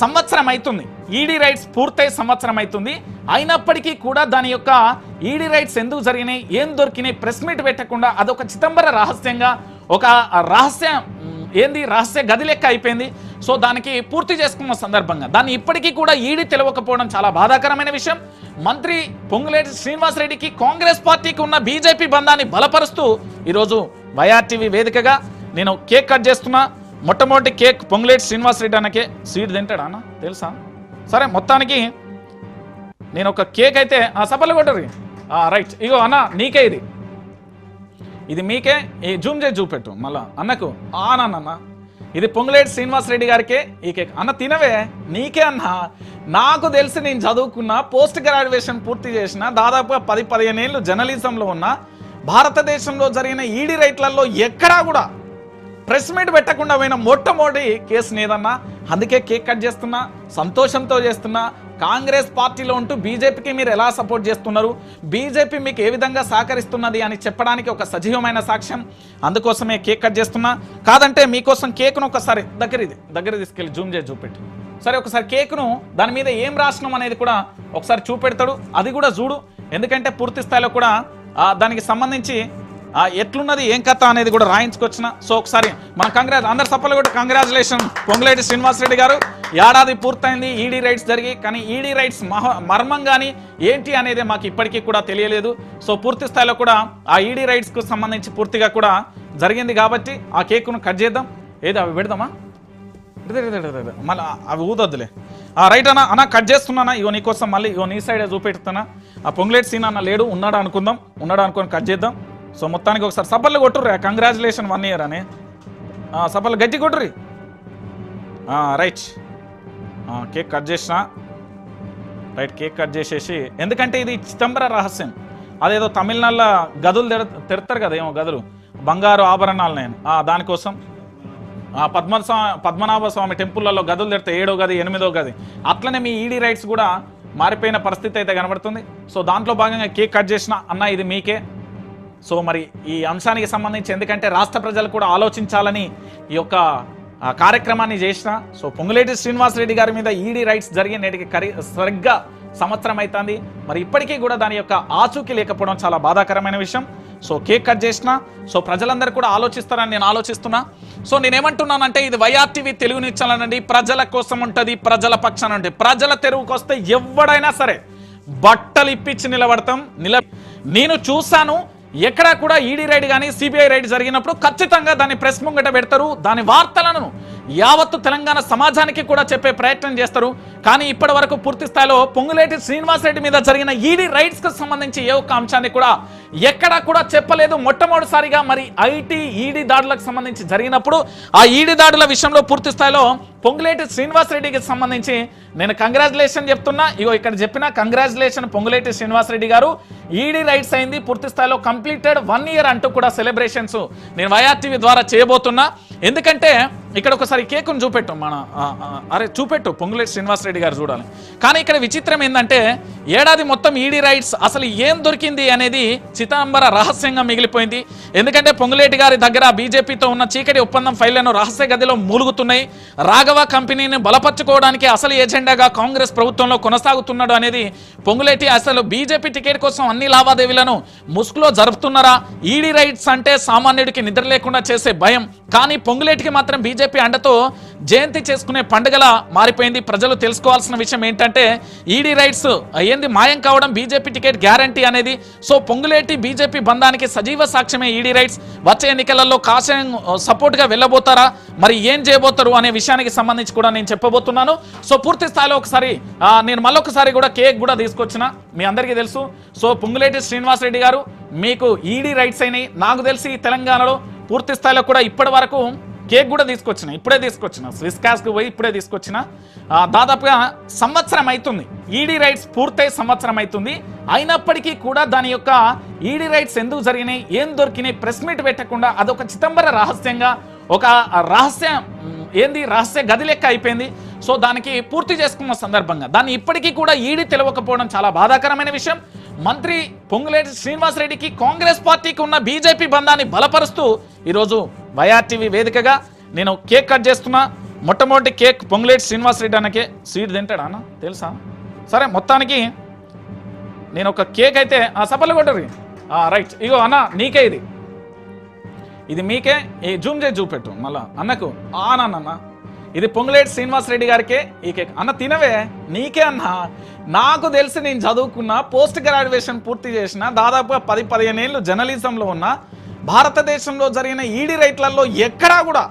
సంవత్సరం అవుతుంది ED rights పూర్తయి సంవత్సరం అవుతుంది అయినప్పటికీ కూడా దాని యొక్క ఈడీ రైట్స్ ఎందుకు జరిగినాయి? ఏం దొరికినాయి? ప్రెస్ మీట్ పెట్టకుండా అదొక చిదంబర రహస్యంగా ఒక రహస్య ఏంది? రహస్య గది లెక్క అయిపోయింది. సో దానికి పూర్తి చేసుకున్న సందర్భంగా. దాన్ని ఇప్పటికీ కూడా ఈడీ తెలియకపోవడం చాలా బాధాకరమైన విషయం. మంత్రి పొంగులేటి శ్రీనివాసరెడ్డికి కాంగ్రెస్ పార్టీకి ఉన్న బీజేపీ బంధాన్ని బలపరుస్తూ ఈరోజు వైఆర్టీవీ వేదికగా నేను కేక్ కట్ చేస్తున్నా. మొట్టమొదటి కేక్ పొంగులేటి శ్రీనివాసరెడ్డి అన్నకే స్వీట్ తింటాడా అన్న? తెలుసా? సరే మొత్తానికి నేను ఒక కేక్ అయితే ఆ సపర్లు కొట్టరు. రైట్. ఇగో అన్న నీకే ఇది. ఇది మీకే. ఈ జూమ్ చేసి చూపెట్టు మళ్ళా అన్నకు ఆనన్న ఇది పొంగులేటి శ్రీనివాసరెడ్డి గారికే ఈ కేక్. అన్న తినవే. నీకే అన్న. నాకు తెలిసి నేను చదువుకున్న పోస్ట్ గ్రాడ్యుయేషన్ పూర్తి చేసిన దాదాపుగా పది పదిహేను ఏళ్ళు జర్నలిజంలో ఉన్న భారతదేశంలో జరిగిన ఈడీ రైట్లలో ఎక్కడా కూడా ప్రెస్ మీట్ పెట్టకుండా పోయిన మొట్టమొదటి కేసు నేదన్నా. అందుకే కేక్ కట్ చేస్తున్నా సంతోషంతో చేస్తున్నా. కాంగ్రెస్ పార్టీలో ఉంటూ బీజేపీకి మీరు ఎలా సపోర్ట్ చేస్తున్నారు? బీజేపీ మీకు ఏ విధంగా సహకరిస్తున్నది అని చెప్పడానికి ఒక సజీవమైన సాక్ష్యం. అందుకోసమే కేక్ కట్ చేస్తున్నా. కాదంటే మీకోసం కేక్ను ఒకసారి దగ్గర ఇది దగ్గర తీసుకెళ్ళి జూమ్ చేసి చూపెట్టి సరే ఒకసారి కేక్ను దాని మీద ఏం రాసినాం అనేది కూడా ఒకసారి చూపెడతాడు. అది కూడా చూడు. ఎందుకంటే పూర్తి స్థాయిలో కూడా దానికి సంబంధించి ఎట్లున్నది ఏం కథ అనేది కూడా రాయించుకొచ్చిన. సో ఒకసారి మన కంగ్రాజ్ అందరు సప్పలు కూడా కంగ్రాచులేషన్ పొంగులేటి శ్రీనివాసరెడ్డి గారు. ఏడాది పూర్తయింది ఈడీ రైట్స్ జరిగి కానీ ఈడీ రైట్స్ మహ మర్మం కానీ ఏంటి అనేది మాకు ఇప్పటికీ కూడా తెలియలేదు. సో పూర్తి స్థాయిలో కూడా ఆ ఈడీ రైట్స్కు సంబంధించి పూర్తిగా కూడా జరిగింది కాబట్టి ఆ కేక్ను కట్ చేద్దాం. ఏది అవి పెడదామా? మళ్ళీ అవి ఊదొద్దులే. ఆ రైట్ అన్న అన్న కట్ చేస్తున్నానా? ఇగో నీకోసం మళ్ళీ ఇగో నీ సైడే చూపెడుతున్నా. ఆ పొంగులేట్ సీన్ అన్న లేడు ఉన్నాడు అనుకుందాం ఉన్నాడు అనుకొని కట్ చేద్దాం. సో మొత్తానికి ఒకసారి సబ్బర్లు కొట్టుర్రా కంగ్రాచులేషన్ వన్ ఇయర్ అని. ఆ, గట్టి కొట్టుర్రి. రైట్ కేక్ కట్ చేసిన. రైట్ కేక్ కట్ చేసేసి. ఎందుకంటే ఇది చిదంబర రహస్యం. అదేదో తమిళనాడులో గదులు తెర తెరుతారు కదా ఏమో గదులు. బంగారు ఆభరణాలు నేను. దానికోసం. ఆ పద్మ పద్మనాభ స్వామి టెంపుల్లలో గదులు తెరితే ఏడో గది ఎనిమిదో గది. అట్లనే మీ ఈడీ రైట్స్ కూడా మారిపోయిన పరిస్థితి అయితే కనబడుతుంది. సో దాంట్లో భాగంగా కేక్ కట్ చేసిన అన్న ఇది మీకే. సో మరి ఈ అంశానికి సంబంధించి ఎందుకంటే రాష్ట్ర ప్రజలు కూడా ఆలోచించాలని ఈ యొక్క కార్యక్రమాన్ని చేసిన సో పొంగులేటి శ్రీనివాసరెడ్డి గారి మీద ఈడీ రైట్స్ జరిగే నేటికి కరి సరిగ్గా సంవత్సరం అవుతుంది మరి ఇప్పటికీ కూడా దాని యొక్క ఆచూకీ లేకపోవడం చాలా బాధాకరమైన విషయం. సో కేక్ కట్ చేసిన సో ప్రజలందరూ కూడా ఆలోచిస్తారని నేను ఆలోచిస్తున్నా. సో నేనేమంటున్నానంటే ఇది వైఆర్టీవీ తెలుగు నిచ్చాలనండి ప్రజల కోసం ఉంటుంది ప్రజల పక్షాన ఉంటుంది. ప్రజల తెరువుకు వస్తే ఎవడైనా సరే బట్టలు ఇప్పించి నిలబడతాం. నిల నేను చూశాను ఎక్కడా కూడా ఈడీ రైడ్ కానీ సిబిఐ రైడ్ జరిగినప్పుడు ఖచ్చితంగా దాన్ని ప్రెస్ ముంగట పెడతారు. దాని వార్తలను యావత్తు తెలంగాణ సమాజానికి కూడా చెప్పే ప్రయత్నం చేస్తారు. కానీ ఇప్పటి వరకు పూర్తి స్థాయిలో పొంగులేటి శ్రీనివాసరెడ్డి మీద జరిగిన ఈడీ రైట్స్కు సంబంధించి ఏ ఒక్క అంశాన్ని కూడా ఎక్కడా కూడా చెప్పలేదు. మొట్టమొదటిసారిగా మరి ఐటీ ఈడీ దాడులకు సంబంధించి జరిగినప్పుడు ఆ ఈడీ దాడుల విషయంలో పూర్తి స్థాయిలో పొంగులేటి శ్రీనివాసరెడ్డికి సంబంధించి నేను కంగ్రాచులేషన్ చెప్తున్నా. ఇగో ఇక్కడ చెప్పిన కంగ్రాచులేషన్ పొంగులేటి శ్రీనివాసరెడ్డి గారు ఈడీ రైట్స్ అయింది. పూర్తి స్థాయిలో కంప్లీటెడ్ వన్ ఇయర్ అంటూ కూడా సెలబ్రేషన్స్ నేను వైఆర్టీవీ ద్వారా చేయబోతున్నా. ఎందుకంటే ఇక్కడ ఒకసారి కేకును చూపెట్టు మన అరే చూపెట్టు పొంగులేటి శ్రీనివాసరెడ్డి గారు చూడాలి. కానీ ఇక్కడ విచిత్రం ఏంటంటే ఏడాది మొత్తం ఈడీ రైట్స్ అసలు ఏం దొరికింది అనేది చిదంబర రహస్యంగా మిగిలిపోయింది. ఎందుకంటే పొంగులేటి గారి దగ్గర బీజేపీతో ఉన్న చీకటి ఒప్పందం ఫైళ్ళను రహస్య గదిలో మూలుగుతున్నాయి. రాఘవ కంపెనీని బలపరచుకోవడానికి అసలు ఎజెండాగా కాంగ్రెస్ ప్రభుత్వంలో కొనసాగుతున్నాడు అనేది పొంగులేటి అసలు బీజేపీ టికెట్ కోసం అన్ని లావాదేవీలను ముసుగులో జరుపుతున్నారా? ఈడీ రైట్స్ అంటే సామాన్యుడికి నిద్ర లేకుండా చేసే భయం. కానీ పొంగులేటికి మాత్రం బీజేపీ అండతో జయంతి చేసుకునే పండుగలా మారిపోయింది. ప్రజలు తెలుసుకోవాల్సిన విషయం ఏంటంటే ఈడీ రైట్స్ ఏంది మాయం కావడం బీజేపీ టికెట్ గ్యారంటీ అనేది. సో పొంగులేటి బీజేపీ బంధానికి సజీవ సాక్ష్యమే ఈడీ రైట్స్ వచ్చే ఎన్నికలలో కాషాయం సపోర్ట్గా వెళ్ళబోతారా? మరి ఏం చేయబోతారు అనే విషయానికి సంబంధించి కూడా నేను చెప్పబోతున్నాను. సో పూర్తి స్థాయిలో ఒకసారి నేను మళ్ళొకసారి కూడా కేక్ కూడా తీసుకొచ్చిన. మీ అందరికీ తెలుసు. సో పొంగులేటి శ్రీనివాసరెడ్డి గారు మీకు ఈడీ రైట్స్ అయినాయి. నాకు తెలిసి తెలంగాణలో పూర్తి స్థాయిలో కూడా ఇప్పటి వరకు కేక్ కూడా తీసుకొచ్చిన ఇప్పుడే తీసుకొచ్చిన. స్విస్ కాస్కి పోయి ఇప్పుడే తీసుకొచ్చిన. దాదాపుగా సంవత్సరం అవుతుంది ఈడీ రైట్స్ పూర్తయి సంవత్సరం అవుతుంది అయినప్పటికీ కూడా దాని యొక్క ఈడీ రైట్స్ ఎందుకు జరిగినాయి ఏం దొరికినాయి ప్రెస్ మీట్ పెట్టకుండా అదొక చిదంబర రహస్యంగా ఒక రహస్య ఏంది రహస్య గది లెక్క అయిపోయింది. సో దానికి పూర్తి చేసుకున్న సందర్భంగా. దాన్ని ఇప్పటికీ కూడా ఈడీ తెలియకపోవడం చాలా బాధాకరమైన విషయం. మంత్రి పొంగులేటి శ్రీనివాసరెడ్డికి కాంగ్రెస్ పార్టీకి ఉన్న బీజేపీ బంధాన్ని బలపరుస్తూ ఈరోజు వైఆర్టీవీ వేదికగా నేను కేక్ కట్ చేస్తున్నా. మొట్టమొదటి కేక్ పొంగులేటి శ్రీనివాస్ రెడ్డి అన్నకే స్వీట్ తింటాడా అన్న? తెలుసా? సరే మొత్తానికి నేను ఒక కేక్ అయితే ఆ సపర్లు కొట్టరు రైట్. ఇగో అన్న నీకే ఇది. ఇది మీకే. ఈ జూమ్ చేసి చూపెట్టు మళ్ళా అన్నకు. ఆ నాన్న ఇది పొంగులేటి శ్రీనివాస్ రెడ్డి గారికే ఈ కేక్. అన్న తినవే. నీకే అన్న. నాకు తెలిసి నేను చదువుకున్న పోస్ట్ గ్రాడ్యుయేషన్ పూర్తి చేసిన దాదాపుగా పది పదిహేను ఏళ్ళు జర్నలిజంలో ఉన్న భారతదేశంలో జరిగిన ఈడీ రైట్లలో ఎక్కడా కూడా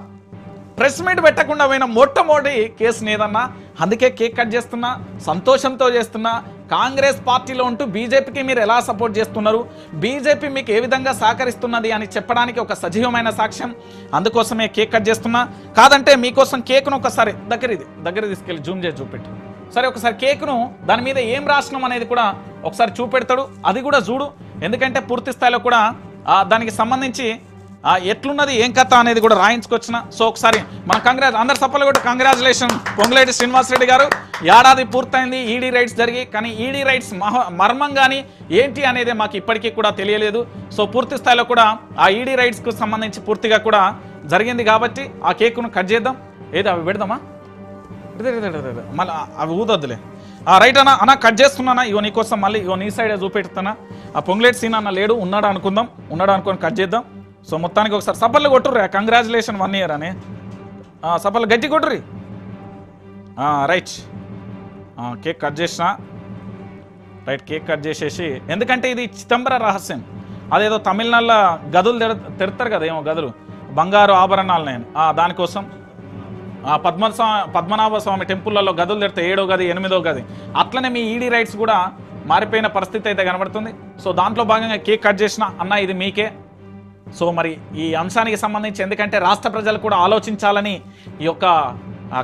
ప్రెస్ మీట్ పెట్టకుండా పోయిన మొట్టమొదటి కేసు ఏదన్నా అందుకే కేక్ కట్ చేస్తున్నా సంతోషంతో చేస్తున్నా. కాంగ్రెస్ పార్టీలో ఉంటూ బీజేపీకి మీరు ఎలా సపోర్ట్ చేస్తున్నారు? బీజేపీ మీకు ఏ విధంగా సహకరిస్తున్నది అని చెప్పడానికి ఒక సజీవమైన సాక్ష్యం. అందుకోసమే కేక్ కట్ చేస్తున్నా. కాదంటే మీకోసం కేక్ను ఒకసారి దగ్గర ఇది దగ్గర తీసుకెళ్ళి జూమ్ చేసి చూపెట్టు. సరే ఒకసారి కేక్ను దాని మీద ఏం రాసినాం అనేది కూడా ఒకసారి చూపెడతాడు. అది కూడా చూడు. ఎందుకంటే పూర్తి స్థాయిలో కూడా దానికి సంబంధించి ఎట్లున్నది ఏం కథ అనేది కూడా రాయించుకొచ్చిన. సో ఒకసారి మన కంగ్రాజ్ అందరు సప్పలు కూడా కంగ్రాచులేషన్ పొంగులేటి శ్రీనివాస్ రెడ్డి గారు. ఏడాది పూర్తయింది ఈడీ రైట్స్ జరిగి కానీ ఈడీ రైట్స్ మర్మం కానీ ఏంటి అనేది మాకు ఇప్పటికీ కూడా తెలియలేదు. సో పూర్తి స్థాయిలో కూడా ఆ ఈడీ రైట్స్కు సంబంధించి పూర్తిగా కూడా జరిగింది కాబట్టి ఆ కేకును కట్ చేద్దాం. ఏదో అవి పెడదామా? మళ్ళీ అవి ఊదొద్దులే. రైట్ అన్న అన్న కట్ చేస్తున్నానా ఇవో నీకోసం మళ్ళీ ఇవో నీ సైడే చూపెడుతున్నా. ఆ పొంగులేట్ సీన్ అన్న లేడు ఉన్నాడు అనుకుందాం ఉన్నాడు అనుకొని కట్ చేద్దాం. సో మొత్తానికి ఒకసారి సపర్లు కొట్టుర్రా కంగ్రాచులేషన్ వన్ ఇయర్ అని. ఆ, సపర్లు గట్టి కొట్టుర్రి. రైట్ కేక్ కట్ చేసిన. రైట్ కేక్ కట్ చేసేసి. ఎందుకంటే ఇది చిదంబర రహస్యం. అదేదో తమిళనాడులో గదులు తెరు తెరుతారు కదా ఏమో గదులు. బంగారు ఆభరణాలు నేను. దానికోసం పద్మ పద్మనాభ స్వామి టెంపుల్లలో గదులు తెరితే ఏడో గది ఎనిమిదో గది. అట్లనే మీ ఈడీ రైట్స్ కూడా మారిపోయిన పరిస్థితి అయితే కనబడుతుంది. సో దాంట్లో భాగంగా కేక్ కట్ చేసిన అన్న ఇది మీకే. సో మరి ఈ అంశానికి సంబంధించి ఎందుకంటే రాష్ట్ర ప్రజలు కూడా ఆలోచించాలని ఈ యొక్క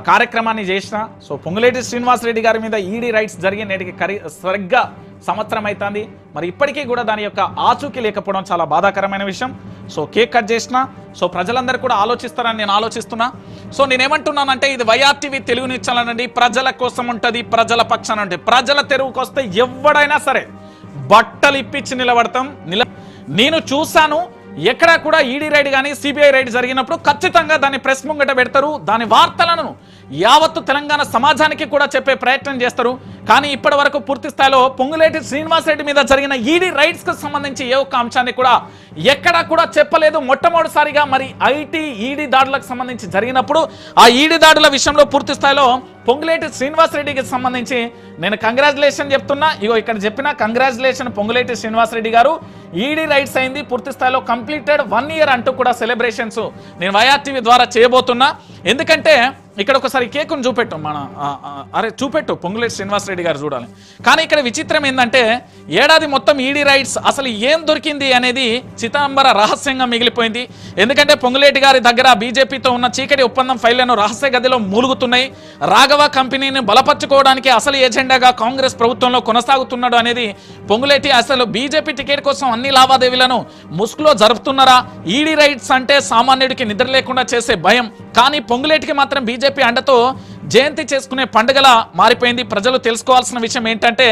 కార్యక్రమాన్ని చేసిన సో పొంగులేటి శ్రీనివాసరెడ్డి గారి మీద ఈడీ రైట్స్ జరిగిన నేటికి కరి సరిగ్గా సంవత్సరం అవుతుంది మరి ఇప్పటికీ కూడా దాని యొక్క ఆచూకీ లేకపోవడం చాలా బాధాకరమైన విషయం. సో కేక్ కట్ చేసిన సో ప్రజలందరూ కూడా ఆలోచిస్తారని నేను ఆలోచిస్తున్నా. సో నేనేమంటున్నానంటే ఇది వైఆర్టీవీ తెలుగు నిచ్చాలనండి ప్రజల కోసం ఉంటుంది ప్రజల పక్షాన ఉంటుంది. ప్రజల తెరువుకు వస్తే ఎవడైనా సరే బట్టలు ఇప్పించి నిలబడతాం. నిల నేను చూశాను ఎక్కడా కూడా ఈడీ రైడ్ కానీ సిబిఐ రైడ్ జరిగినప్పుడు ఖచ్చితంగా దాన్ని ప్రెస్ ముంగట పెడతారు. దాని వార్తలను యావత్తు తెలంగాణ సమాజానికి కూడా చెప్పే ప్రయత్నం చేస్తారు. కానీ ఇప్పటి వరకు పూర్తి స్థాయిలో పొంగులేటి శ్రీనివాసరెడ్డి మీద జరిగిన ఈడీ రైడ్స్కు సంబంధించి ఏ ఒక్క అంశాన్ని కూడా ఎక్కడా కూడా చెప్పలేదు. మొట్టమొదటిసారిగా మరి ఐటీ ఈడీ దాడులకు సంబంధించి జరిగినప్పుడు ఆ ఈడీ దాడుల విషయంలో పూర్తి స్థాయిలో పొంగులేటి శ్రీనివాసరెడ్డికి సంబంధించి నేను కంగ్రాచులేషన్ చెప్తున్నా. ఇగో ఇక్కడ చెప్పిన కంగ్రాచులేషన్ పొంగులేటి శ్రీనివాసరెడ్డి గారు ఈడీ రైట్స్ అయింది పూర్తి స్థాయిలో కంప్లీటెడ్ వన్ ఇయర్ అంటూ కూడా సెలబ్రేషన్స్ నేను వైఆర్టీవీ ద్వారా చేయబోతున్నా. ఎందుకంటే ఇక్కడ ఒకసారి కేకును చూపెట్టు మన అరే చూపెట్టు పొంగులేటి శ్రీనివాసరెడ్డి గారు చూడాలి. కానీ ఇక్కడ విచిత్రం ఏంటంటే ఏడాది మొత్తం ఈడీ రైట్స్ అసలు ఏం దొరికింది అనేది చిదంబర రహస్యంగా మిగిలిపోయింది. ఎందుకంటే పొంగులేటి గారి దగ్గర బీజేపీతో ఉన్న చీకటి ఒప్పందం ఫైళ్ళను రహస్య గదిలో మూలుగుతున్నాయి. రాగ రాఘవ కంపెనీని బలపరచుకోవడానికి అసలు ఏజెండాగా కాంగ్రెస్ ప్రభుత్వంలో కొనసాగుతున్నాడు అనేది పొంగులేటి అసలు బీజేపీ టికెట్ కోసం అన్ని లావాదేవీలను ముసుగులో జరుపుతున్నారా? ఈడీ రైట్స్ అంటే సామాన్యుడికి నిద్ర లేకుండా చేసే భయం. కానీ పొంగులేటికి మాత్రం బీజేపీ అండతో జయంతి చేసుకునే పండుగలా మారిపోయింది. ప్రజలు తెలుసుకోవాల్సిన విషయం ఏంటంటే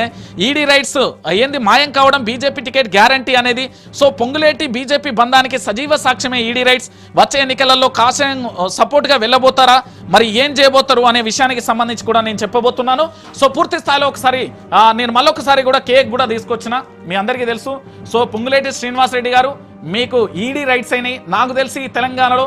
ఈడీ రైట్స్ అయ్యింది మాయం కావడం బీజేపీ టికెట్ గ్యారంటీ అనేది. సో పొంగులేటి బీజేపీ బంధానికి సజీవ సాక్ష్యమే ఈడీ రైట్స్. వచ్చే ఎన్నికలలో కాషాయం సపోర్ట్గా వెళ్ళబోతారా? మరి ఏం చేయబోతారు అనే విషయానికి సంబంధించి కూడా నేను చెప్పబోతున్నాను. సో పూర్తి స్థాయిలో ఒకసారి నేను మళ్ళొకసారి కూడా కేక్ కూడా తీసుకొచ్చిన. మీ అందరికీ తెలుసు. సో పొంగులేటి శ్రీనివాసరెడ్డి గారు మీకు ఈడీ రైట్స్ అయినాయి. నాకు తెలిసి తెలంగాణలో